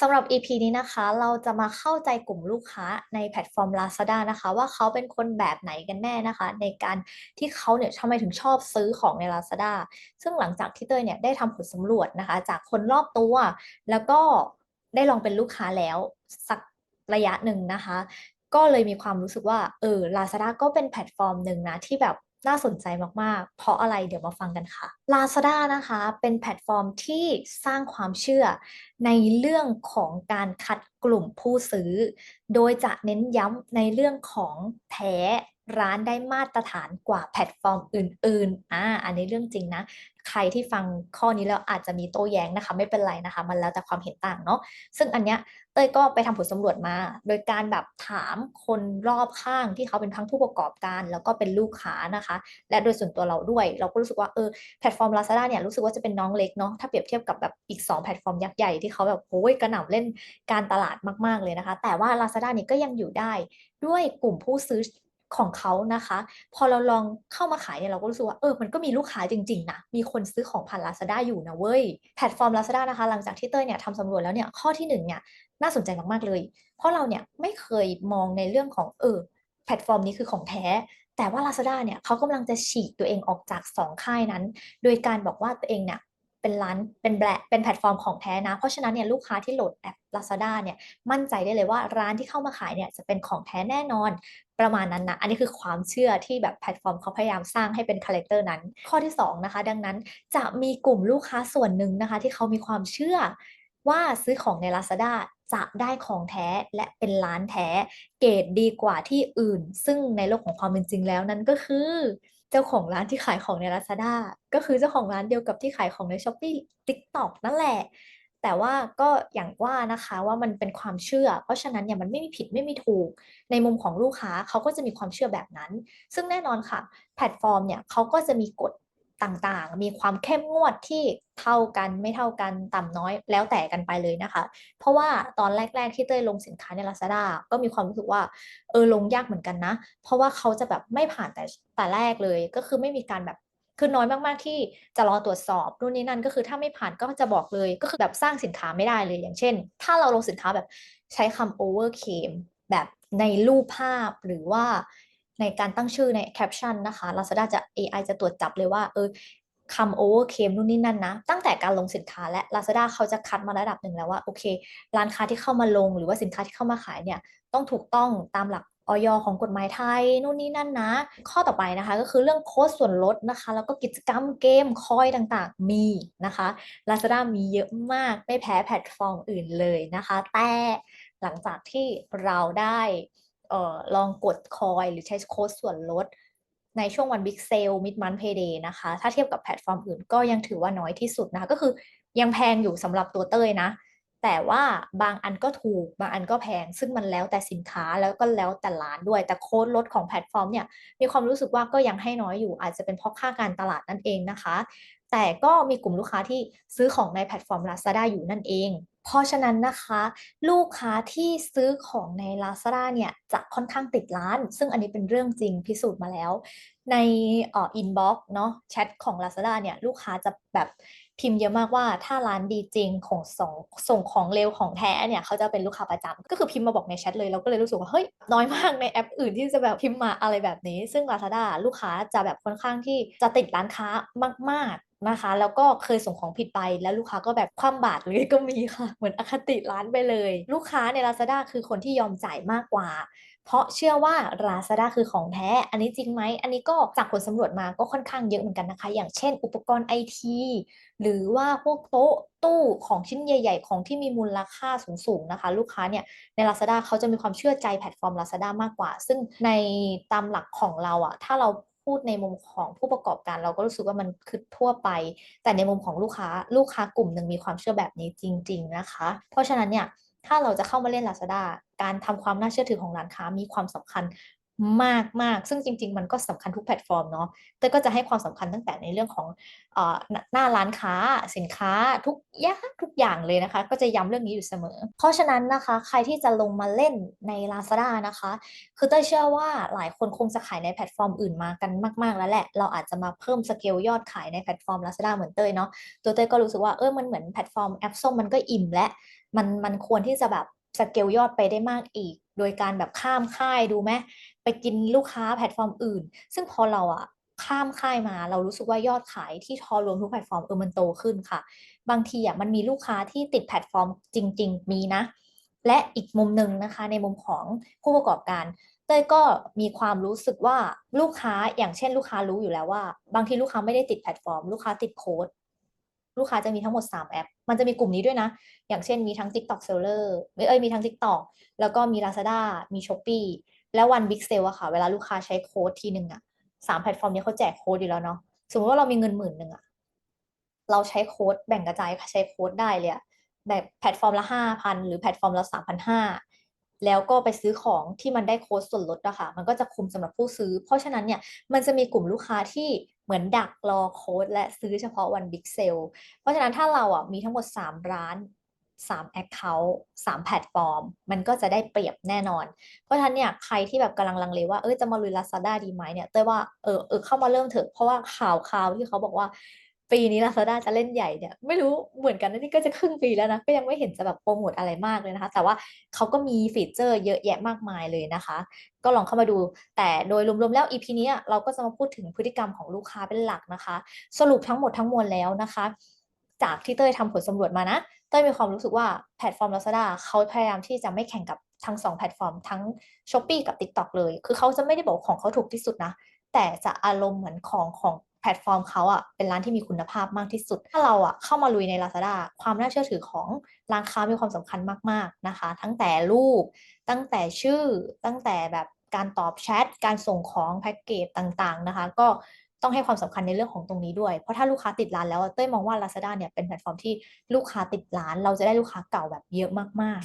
สำหรับ EP นี้นะคะ เราจะมาเข้าใจกลุ่มลูกค้าในแพลตฟอร์ม Lazada นะคะ ว่าเขาเป็นคนแบบไหนกันแน่นะคะ ในการที่เขาเนี่ยทำไมถึงชอบซื้อของใน Lazada ซึ่งหลังจากที่เต้ยเนี่ยได้ทำผลสำรวจนะคะ จากคนรอบตัว แล้วก็ได้ลองเป็นลูกค้าแล้วสักระยะหนึ่งนะคะ ก็เลยมีความรู้สึกว่าเออ Lazada ก็เป็นแพลตฟอร์มหนึ่งนะที่แบบ น่าสนใจมาก ๆ เพราะอะไรเดี๋ยวมาฟังกันค่ะ Lazada นะคะเป็นแพลตฟอร์มที่สร้างความเชื่อในเรื่องของการคัดกลุ่มผู้ซื้อ โดยจะเน้นย้ำในเรื่องของแท้ ร้านได้มาตรฐานกว่าแพลตฟอร์มอื่นๆอ่าอันนี้เรื่องจริงนะ ใครที่ฟังข้อนี้แล้วอาจจะมีโต้แย้งนะคะ ไม่เป็นไรนะคะ มันแล้วแต่ความเห็นต่างเนาะซึ่งอันเนี้ยเต้ยก็ไปทำผลสำรวจมา โดยการแบบถามคนรอบข้างที่เขาเป็นทั้งผู้ประกอบการ แล้วก็เป็นลูกค้านะคะ และโดยส่วนตัวเราด้วย เราก็รู้สึกว่าเออแพลตฟอร์ม Lazada เนี่ยรู้สึกว่าจะเป็นน้องเล็กเนาะถ้าเปรียบเทียบกับแบบอีก 2 แพลตฟอร์มยักษ์ใหญ่ที่เขาแบบโอ้ยกระหน่ำเล่นการตลาดมากๆเลยนะคะ แต่ว่า Lazada นี่ก็ยังอยู่ได้ด้วยกลุ่มผู้ซื้อ ของเขานะคะ พอเราลองเข้ามาขายเนี่ยเราก็รู้สึกว่าเออมันก็มีลูกค้าจริงๆนะมีคนซื้อของผ่าน Lazada อยู่นะเว้ยแพลตฟอร์ม Lazada นะคะ หลังจากที่เต้ยเนี่ยทำสำรวจแล้วเนี่ยข้อที่1เนี่ยน่าสนใจมากๆเลย เพราะเราเนี่ยไม่เคยมองในเรื่องของเออแพลตฟอร์มนี้คือของแท้ แต่ว่า Lazada เนี่ยเขากำลังจะฉีกตัวเองออกจาก 2 ค่ายนั้น โดยการบอกว่าตัวเองเนี่ย เป็นร้านเป็นแบรเป็นแพลตฟอร์มของแท้นะ เพราะฉะนั้นเนี่ยลูกค้าที่โหลดแอป Lazada เนี่ยมั่นใจได้เลยว่าร้านที่เข้ามาขายเนี่ยจะเป็นของแท้แน่นอนประมาณนั้นนะ อันนี้คือความเชื่อที่แบบแพลตฟอร์มเขาพยายามสร้างให้เป็นคาแรคเตอร์นั้น ข้อที่2นะคะ ดังนั้นจะมีกลุ่มลูกค้าส่วนหนึ่งนะคะ ที่เขามีความเชื่อว่าซื้อของใน Lazada จะได้ของแท้และเป็นร้านแท้เกรดดีกว่าที่อื่น ซึ่งในโลกของความเป็นจริงแล้วนั่นก็คือ เจ้าของร้านที่ขายของใน Lazada ก็คือเจ้าของร้านเดียวกับที่ขายของใน Shopee TikTok นั่นแหละ แต่ว่าก็อย่างว่านะคะว่ามันเป็นความเชื่อ เพราะฉะนั้นเนี่ยมันไม่มีผิดไม่มีถูก ในมุมของลูกค้าเขาก็จะมีความเชื่อแบบนั้น ซึ่งแน่นอนค่ะ แพลตฟอร์มเนี่ยเขาก็จะมีกฎ ต่างๆ มีความเข้มงวดที่เท่ากันไม่เท่ากันต่ำน้อยแล้วแต่กันไปเลยนะคะ เพราะว่าตอนแรก ๆ ที่เต้ยลงสินค้าใน Lazada ก็มีความรู้สึกว่าเออลงยากเหมือนกันนะ เพราะว่าเขาจะแบบไม่ผ่านแต่แต่แรกเลยก็คือไม่มีการแบบคือน้อยมากๆที่จะรอตรวจสอบนู่นนี่นั่นก็คือถ้าไม่ผ่านก็จะบอกเลยก็คือแบบสร้างสินค้าไม่ได้เลยอย่างเช่น ถ้าเราลงสินค้าแบบใช้คำ over claim แบบในรูปภาพหรือว่า ในการตั้งชื่อในแคปชั่นนะคะ Lazada จะ AI จะตรวจจับเลยว่าเออคำ over claim นู่นนี่นั่นนะ ตั้งแต่การลงสินค้าและ Lazada เขาจะคัดมาระดับหนึ่งแล้วว่า โอเค ร้านค้าที่เข้ามาลงหรือว่าสินค้าที่เข้ามาขายเนี่ย ต้องถูกต้องตามหลักออยของกฎหมายไทยนู่นนี่นั่นนะ ข้อต่อไปนะคะ ก็คือเรื่องโค้ดส่วนลดนะคะ แล้วก็กิจกรรมเกมคอยต่างๆมีนะคะ Lazada มีเยอะมากไม่แพ้แพลตฟอร์มอื่นเลยนะคะ แต่หลังจากที่เราได้ เอ่อลองกดคอยหรือใช้โค้ดส่วนลด ในช่วงวัน Big Sale Mid Month Payday นะคะ ถ้าเทียบกับแพลตฟอร์มอื่นก็ยังถือว่าน้อยที่สุดนะคะ ก็คือยังแพงอยู่สำหรับตัวเต้ยนะ แต่ว่าบางอันก็ถูก บางอันก็แพง ซึ่งมันแล้วแต่สินค้าแล้วก็แล้วแต่ร้านด้วย แต่โค้ดลดของแพลตฟอร์มเนี่ย มีความรู้สึกว่าก็ยังให้น้อยอยู่ อาจจะเป็นเพราะค่าการตลาดนั่นเองนะคะ แต่ก็มีกลุ่มลูกค้าที่ซื้อของในแพลตฟอร์ม Lazada อยู่นั่นเอง เพราะฉะนั้นนะคะ ลูกค้าที่ซื้อของใน Lazada เนี่ยจะค่อนข้างติดร้าน ซึ่งอันนี้เป็นเรื่องจริงพิสูจน์มาแล้ว ในเอ่อ inbox เนาะแชทของ Lazada เนี่ยลูกค้าจะแบบพิมพ์เยอะมากว่าถ้าร้านดีจริงของส่งส่งของเร็วของแท้เนี่ยเขาจะเป็นลูกค้าประจำก็คือพิมพ์มาบอกในแชทเลยเราก็เลยรู้สึกว่าเฮ้ยน้อยมากในแอปอื่นที่จะแบบพิมพ์มาอะไรแบบนี้ ซึ่ง Lazada ลูกค้าจะแบบค่อนข้างที่จะติดร้านค้ามากๆ นะคะ แล้วก็เคยส่งของผิดไปแล้วลูกค้าก็แบบคว่ำบาตรเลยก็มีค่ะ เหมือนอคติร้านไปเลย ลูกค้าใน Lazada คือคนที่ยอมจ่ายมากกว่า เพราะเชื่อว่า Lazada คือของแท้ อันนี้จริงไหม อันนี้ก็จากผลสำรวจมาก็ค่อนข้างเยอะเหมือนกันนะคะ อย่างเช่น อุปกรณ์ไอทีหรือว่าพวกโต๊ะตู้ของชิ้นใหญ่ ๆ ของที่มีมูลค่าสูงๆนะคะ ลูกค้าเนี่ยใน Lazada เขาจะมีความเชื่อใจแพลตฟอร์ม Lazada มากกว่า ซึ่งในตามหลักของเราอะถ้าเรา พูดในมุมของผู้ประกอบการ เราก็รู้สึกว่ามันคือทั่วไป แต่ในมุมของลูกค้าลูกค้ากลุ่มหนึ่งมีความเชื่อแบบนี้จริง ๆนะคะ เพราะฉะนั้นเนี่ยถ้าเราจะเข้ามาเล่น Lazada การทำความน่าเชื่อถือของร้านค้ามีความสำคัญ มากมากซึ่งจริง ๆ มันก็สำคัญทุกแพลตฟอร์มเนาะแต่ก็จะให้ความสำคัญตั้งแต่ในเรื่องของอหน้าร้านค้าสินค้าทุกอย่างทุกอย่างเลยนะคะ ก็จะย้ำเรื่องนี้อยู่เสมอ เพราะฉะนั้นนะคะ ใครที่จะลงมาเล่นใน Lazada นะคะ คือเต้ยเชื่อว่าหลายคนคงจะขายในแพลตฟอร์มอื่นมากันมาก ๆ แล้วแหละ เราอาจจะมาเพิ่มสเกลยอดขายในแพลตฟอร์ม Lazada เหมือนเต้ยเนาะตัวเต้ยก็รู้สึกว่าเออมันเหมือนแพลตฟอร์มแอปส้มมันก็อิ่มและมันมันควรที่จะแบบสเกลยอดไปได้มากอีก โดยการแบบข้ามค่ายดูไหมไปกินลูกค้าแพลตฟอร์มอื่น ซึ่งพอเราอะข้ามค่ายมาเรารู้สึกว่ายอดขายที่ทอรวมทุกแพลตฟอร์มเออมันโตขึ้นค่ะ บางทีอะมันมีลูกค้าที่ติดแพลตฟอร์มจริง ๆ มีนะ และอีกมุมหนึ่งนะคะ ในมุมของผู้ประกอบการเต้ยก็มีความรู้สึกว่าลูกค้าอย่างเช่นลูกค้ารู้อยู่แล้วว่า บางทีลูกค้าไม่ได้ติดแพลตฟอร์ม ลูกค้าติดโค้ด ลูกค้าจะมีทั้งหมด 3 แอป มันจะมีกลุ่มนี้ด้วยนะ อย่างเช่นมีทั้ง TikTok Seller เอ้ยมีทั้ง TikTok แล้วก็มี Lazada มี Shopee แล้ววัน Big Sale อะค่ะ เวลาลูกค้าใช้โค้ดทีหนึ่งอะสามแพลตฟอร์มนี้เขาแจกโค้ดอยู่แล้วเนาะสมมติว่าเรามีเงินหมื่นหนึ่งอะเราใช้โค้ดแบ่งกระจายใช้โค้ดได้เลยอะแบบแพลตฟอร์มละห้าพันหรือแพลตฟอร์มละสามพันห้าแล้วก็ไปซื้อของที่มันได้โค้ดส่วนลดอะค่ะ มันก็จะคุ้มสำหรับผู้ซื้อ เพราะฉะนั้นเนี่ย มันจะมีกลุ่มลูกค้าที่ เหมือนดักรอโค้ดและซื้อเฉพาะวันบิ๊กเซลเพราะฉะนั้นถ้าเราอะมีทั้งหมด 3 ร้าน 3 Account 3 แพลตฟอร์ม มันก็จะได้เปรียบแน่นอน เพราะฉะนั้นเนี่ยใครที่แบบกำลังลังเลว่าเออจะมาลุยลาซาด้าดีไหมเนี่ยเต้ยว่าเออเออเข้ามาเริ่มเถอะเพราะว่าข่าวข่าวที่เขาบอกว่า ปีนี้ Lazada จะเล่นใหญ่เนี่ยไม่รู้เหมือนกันนะนี่ก็จะครึ่งปีแล้วนะ ก็ยังไม่เห็นจะแบบโปรโมทอะไรมากเลยนะคะ แต่ว่าเขาก็มีฟีเจอร์เยอะแยะมากมายเลยนะคะ ก็ลองเข้ามาดู แต่โดยรวมๆแล้ว EP นี้เราก็จะมาพูดถึงพฤติกรรมของลูกค้าเป็นหลักนะคะ สรุปทั้งหมดทั้งมวลแล้วนะคะ จากที่เต้ยทำผลสำรวจมานะเต้ยมีความรู้สึกว่าแพลตฟอร์ม Lazada เขาพยายามที่จะไม่แข่งกับทั้งสองแพลตฟอร์มทั้ง Shopee กับ TikTok เลย คือเขาจะไม่ได้บอกของเขาถูกที่สุดนะ แต่จะอารมณ์เหมือนของของ แพลตฟอร์มเขาอะเป็นร้านที่มีคุณภาพมากที่สุด ถ้าเราอะเข้ามาลุยใน Lazada ความน่าเชื่อถือของร้านค้ามีความสำคัญมากๆนะคะตั้งแต่รูป ตั้งแต่ชื่อ ตั้งแต่แบบการตอบแชท การส่งของแพ็กเกจต่างๆนะคะ ก็ต้องให้ความสำคัญในเรื่องของตรงนี้ด้วย เพราะถ้าลูกค้าติดร้านแล้วเต้ยมองว่า Lazada เนี่ยเป็นแพลตฟอร์มที่ลูกค้าติดร้าน เราจะได้ลูกค้าเก่าแบบเยอะมาก